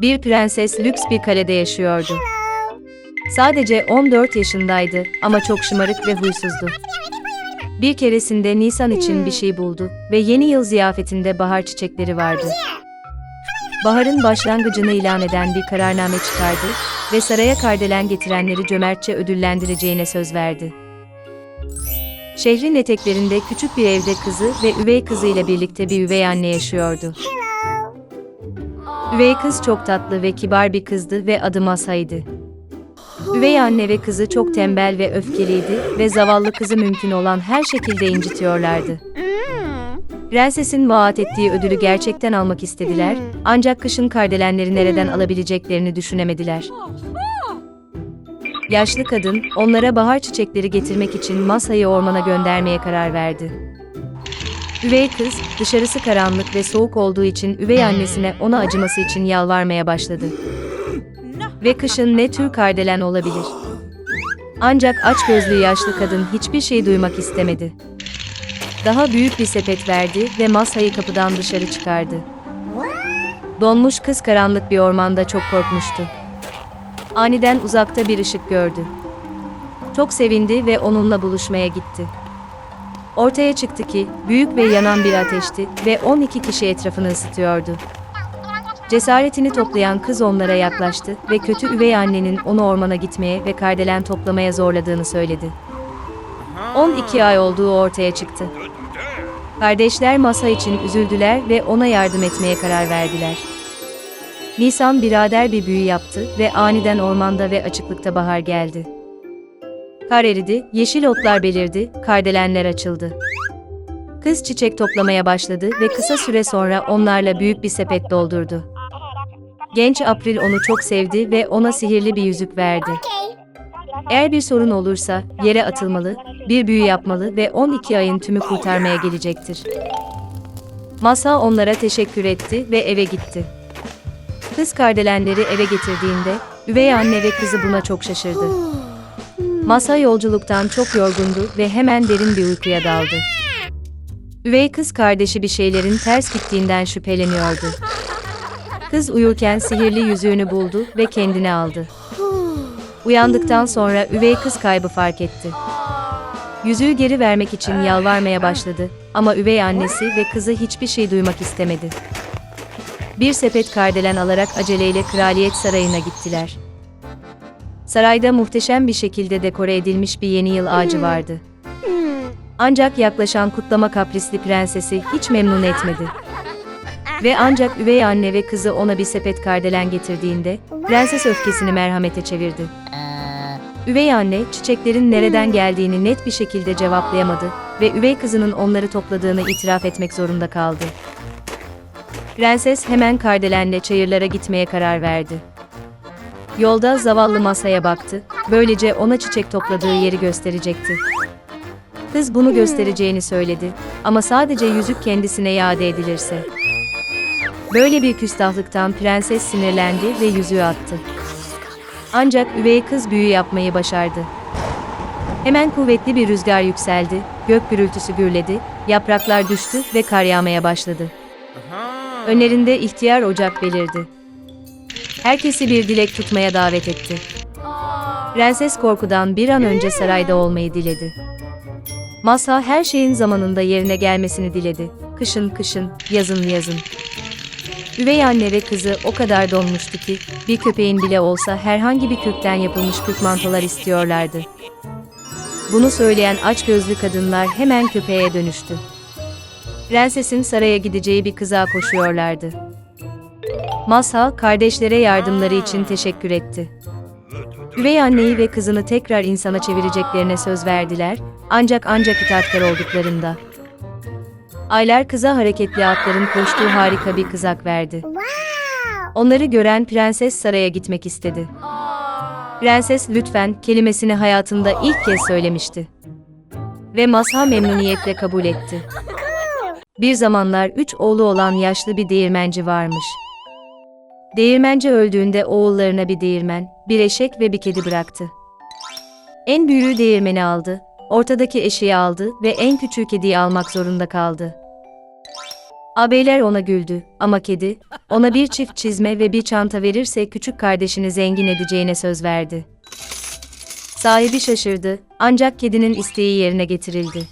Bir prenses lüks bir kalede yaşıyordu. Sadece 14 yaşındaydı ama çok şımarık ve huysuzdu. Bir keresinde Nisan için bir şey buldu ve yeni yıl ziyafetinde bahar çiçekleri vardı. Baharın başlangıcını ilan eden bir kararname çıkardı ve saraya kardelen getirenleri cömertçe ödüllendireceğine söz verdi. Şehrin eteklerinde küçük bir evde kızı ve üvey kızıyla birlikte bir üvey anne yaşıyordu. Üvey kız çok tatlı ve kibar bir kızdı ve adı Masa'ydı. Üvey anne ve kızı çok tembel ve öfkeliydi ve zavallı kızı mümkün olan her şekilde incitiyorlardı. Prensesin vaat ettiği ödülü gerçekten almak istediler, ancak kışın kardelenleri nereden alabileceklerini düşünemediler. Yaşlı kadın, onlara bahar çiçekleri getirmek için Masa'yı ormana göndermeye karar verdi. Üvey kız, dışarısı karanlık ve soğuk olduğu için üvey annesine ona acıması için yalvarmaya başladı. Ve kışın ne tür kardelen olabilir? Ancak açgözlü yaşlı kadın hiçbir şey duymak istemedi. Daha büyük bir sepet verdi ve masayı kapıdan dışarı çıkardı. Donmuş kız karanlık bir ormanda çok korkmuştu. Aniden uzakta bir ışık gördü. Çok sevindi ve onunla buluşmaya gitti. Ortaya çıktı ki büyük ve yanan bir ateşti ve 12 kişi etrafını ısıtıyordu. Cesaretini toplayan kız onlara yaklaştı ve kötü üvey annenin onu ormana gitmeye ve kardelen toplamaya zorladığını söyledi. 12 ay olduğu ortaya çıktı. Kardeşler masa için üzüldüler ve ona yardım etmeye karar verdiler. Nisan birader bir büyü yaptı ve aniden ormanda ve açıklıkta bahar geldi. Kar eridi, yeşil otlar belirdi, kardelenler açıldı. Kız çiçek toplamaya başladı ve kısa süre sonra onlarla büyük bir sepet doldurdu. Genç April onu çok sevdi ve ona sihirli bir yüzük verdi. Eğer bir sorun olursa yere atılmalı, bir büyü yapmalı ve 12 ayın tümü kurtarmaya gelecektir. Masa onlara teşekkür etti ve eve gitti. Kız kardelenleri eve getirdiğinde üvey anne ve kızı buna çok şaşırdı. Masa yolculuktan çok yorgundu ve hemen derin bir uykuya daldı. Üvey kız kardeşi bir şeylerin ters gittiğinden şüpheleniyordu. Kız uyurken sihirli yüzüğünü buldu ve kendine aldı. Uyandıktan sonra üvey kız kaybı fark etti. Yüzüğü geri vermek için yalvarmaya başladı ama üvey annesi ve kızı hiçbir şey duymak istemedi. Bir sepet kardelen alarak aceleyle kraliyet sarayına gittiler. Sarayda muhteşem bir şekilde dekore edilmiş bir yeni yıl ağacı vardı. Ancak yaklaşan kutlama kaprisli prensesi hiç memnun etmedi. Ve ancak üvey anne ve kızı ona bir sepet kardelen getirdiğinde, prenses öfkesini merhamete çevirdi. Üvey anne, çiçeklerin nereden geldiğini net bir şekilde cevaplayamadı ve üvey kızının onları topladığını itiraf etmek zorunda kaldı. Prenses hemen kardelenle çayırlara gitmeye karar verdi. Yolda zavallı masaya baktı, böylece ona çiçek topladığı yeri gösterecekti. Kız bunu göstereceğini söyledi ama sadece yüzük kendisine iade edilirse. Böyle bir küstahlıktan prenses sinirlendi ve yüzüğü attı. Ancak üvey kız büyü yapmayı başardı. Hemen kuvvetli bir rüzgar yükseldi, gök gürültüsü gürledi, yapraklar düştü ve kar yağmaya başladı. Önlerinde ihtiyar ocak belirdi. Herkesi bir dilek tutmaya davet etti. Prenses korkudan bir an önce sarayda olmayı diledi. Masa her şeyin zamanında yerine gelmesini diledi. Kışın kışın, yazın yazın. Üvey anne ve kızı o kadar donmuştu ki, bir köpeğin bile olsa herhangi bir kökten yapılmış kürk mantolar istiyorlardı. Bunu söyleyen aç gözlü kadınlar hemen köpeğe dönüştü. Prensesin saraya gideceği bir kıza koşuyorlardı. Mazhal, kardeşlere yardımları için teşekkür etti. Üvey anneyi ve kızını tekrar insana çevireceklerine söz verdiler, ancak ancak itaatkar olduklarında. Aylar kıza hareketli atların koştuğu harika bir kızak verdi. Onları gören prenses saraya gitmek istedi. Prenses lütfen kelimesini hayatında ilk kez söylemişti. Ve Mazha memnuniyetle kabul etti. Bir zamanlar üç oğlu olan yaşlı bir değirmenci varmış. Değirmenci öldüğünde oğullarına bir değirmen, bir eşek ve bir kedi bıraktı. En büyüğü değirmeni aldı, ortadaki eşeği aldı ve en küçüğü kediyi almak zorunda kaldı. Ağabeyler ona güldü ama kedi, ona bir çift çizme ve bir çanta verirse küçük kardeşini zengin edeceğine söz verdi. Sahibi şaşırdı ancak kedinin isteği yerine getirildi.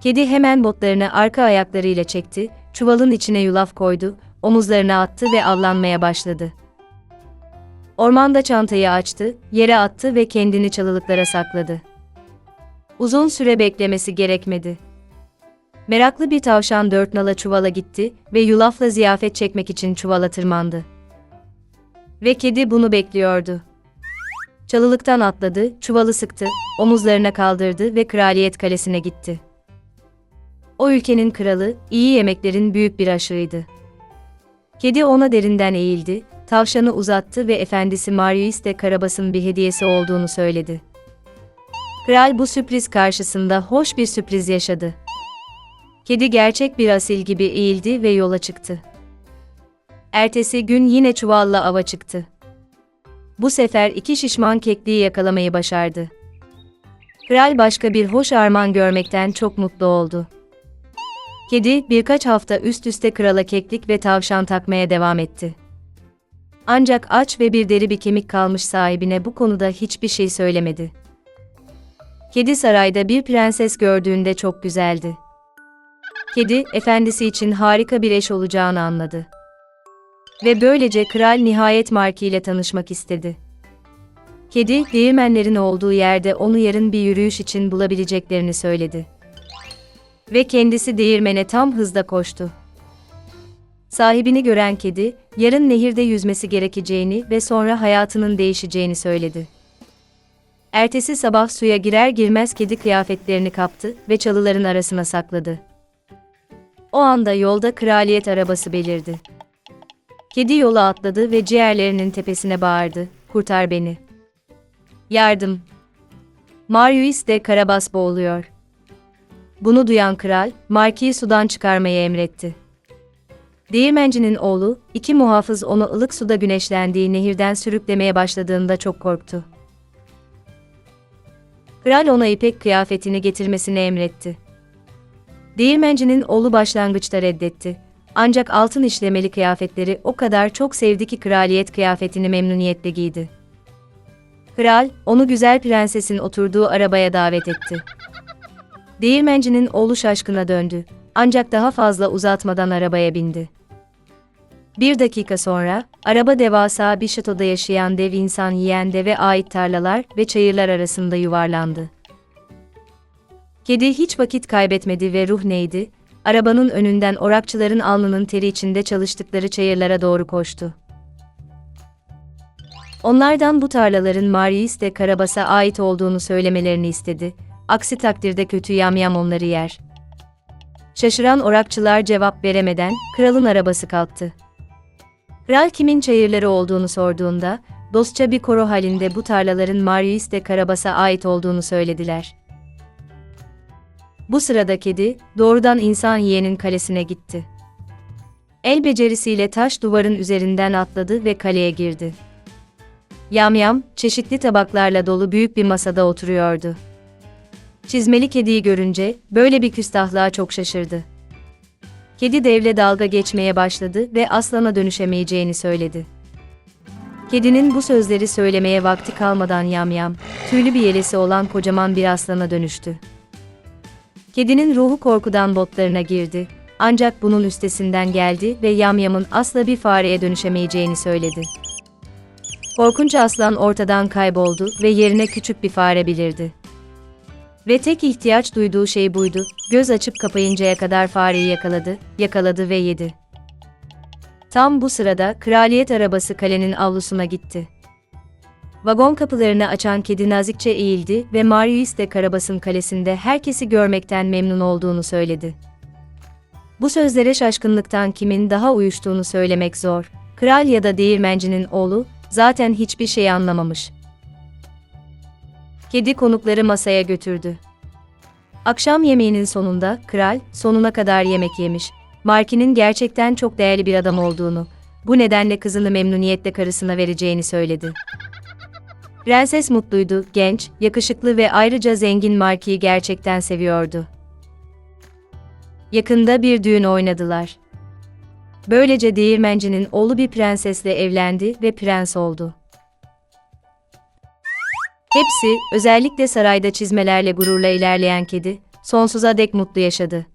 Kedi hemen botlarını arka ayaklarıyla çekti, çuvalın içine yulaf koydu, omuzlarına attı ve avlanmaya başladı. Ormanda çantayı açtı, yere attı ve kendini çalılıklara sakladı. Uzun süre beklemesi gerekmedi. Meraklı bir tavşan dört nala çuvala gitti ve yulafla ziyafet çekmek için çuvala tırmandı. Ve kedi bunu bekliyordu. Çalılıktan atladı, çuvalı sıktı, omuzlarına kaldırdı ve kraliyet kalesine gitti. O ülkenin kralı, iyi yemeklerin büyük bir aşığıydı. Kedi ona derinden eğildi, tavşanı uzattı ve efendisi Marius de Karabas'ın bir hediyesi olduğunu söyledi. Kral bu sürpriz karşısında hoş bir sürpriz yaşadı. Kedi gerçek bir asil gibi eğildi ve yola çıktı. Ertesi gün yine çuvalla ava çıktı. Bu sefer iki şişman kekliği yakalamayı başardı. Kral başka bir hoş armağan görmekten çok mutlu oldu. Kedi birkaç hafta üst üste krala keklik ve tavşan takmaya devam etti. Ancak aç ve bir deri bir kemik kalmış sahibine bu konuda hiçbir şey söylemedi. Kedi sarayda bir prenses gördüğünde çok güzeldi. Kedi, efendisi için harika bir eş olacağını anladı. Ve böylece kral nihayet Marki ile tanışmak istedi. Kedi, değirmenlerin olduğu yerde onu yarın bir yürüyüş için bulabileceklerini söyledi. Ve kendisi değirmene tam hızda koştu. Sahibini gören kedi, yarın nehirde yüzmesi gerekeceğini ve sonra hayatının değişeceğini söyledi. Ertesi sabah suya girer girmez kedi kıyafetlerini kaptı ve çalıların arasına sakladı. O anda yolda kraliyet arabası belirdi. Kedi yola atladı ve ciğerlerinin tepesine bağırdı. Kurtar beni. Yardım. Marius de Karabas boğuluyor. Bunu duyan kral, Marki'yi sudan çıkarmayı emretti. Değirmencinin oğlu, iki muhafız onu ılık suda güneşlendiği nehirden sürüklemeye başladığında çok korktu. Kral ona ipek kıyafetini getirmesini emretti. Değirmencinin oğlu başlangıçta reddetti. Ancak altın işlemeli kıyafetleri o kadar çok sevdi ki kraliyet kıyafetini memnuniyetle giydi. Kral, onu güzel prensesin oturduğu arabaya davet etti. Değirmencinin oğlu şaşkına döndü. Ancak daha fazla uzatmadan arabaya bindi. Bir dakika sonra, araba devasa bir şatoda yaşayan dev insan yiyen deve ait tarlalar ve çayırlar arasında yuvarlandı. Kedi hiç vakit kaybetmedi ve ruh neydi, arabanın önünden orakçıların alnının teri içinde çalıştıkları çayırlara doğru koştu. Onlardan bu tarlaların Marius de Karabas'a ait olduğunu söylemelerini istedi, aksi takdirde kötü yamyam onları yer. Şaşıran orakçılar cevap veremeden, kralın arabası kalktı. Kral kimin çayırları olduğunu sorduğunda, dostça bir koro halinde bu tarlaların Marius de Karabas'a ait olduğunu söylediler. Bu sırada kedi, doğrudan insan yiyenin kalesine gitti. El becerisiyle taş duvarın üzerinden atladı ve kaleye girdi. Yamyam, çeşitli tabaklarla dolu büyük bir masada oturuyordu. Çizmeli kediyi görünce, böyle bir küstahlığa çok şaşırdı. Kedi devle dalga geçmeye başladı ve aslana dönüşemeyeceğini söyledi. Kedinin bu sözleri söylemeye vakti kalmadan yamyam, tüylü bir yelesi olan kocaman bir aslana dönüştü. Kedinin ruhu korkudan botlarına girdi. Ancak bunun üstesinden geldi ve yamyamın asla bir fareye dönüşemeyeceğini söyledi. Korkunç aslan ortadan kayboldu ve yerine küçük bir fare belirdi. Ve tek ihtiyaç duyduğu şey buydu, göz açıp kapayıncaya kadar fareyi yakaladı, yakaladı ve yedi. Tam bu sırada kraliyet arabası kalenin avlusuna gitti. Vagon kapılarını açan kedi nazikçe eğildi ve Marius de Karabas'ın kalesinde herkesi görmekten memnun olduğunu söyledi. Bu sözlere şaşkınlıktan kimin daha uyuştuğunu söylemek zor. Kral ya da değirmencinin oğlu zaten hiçbir şey anlamamış. Kedi konukları masaya götürdü. Akşam yemeğinin sonunda kral sonuna kadar yemek yemiş. Marki'nin gerçekten çok değerli bir adam olduğunu, bu nedenle kızını memnuniyetle karısına vereceğini söyledi. Prenses mutluydu, genç, yakışıklı ve ayrıca zengin Marki'yi gerçekten seviyordu. Yakında bir düğün oynadılar. Böylece değirmencinin oğlu bir prensesle evlendi ve prens oldu. Hepsi, özellikle sarayda çizmelerle gururla ilerleyen kedi, sonsuza dek mutlu yaşadı.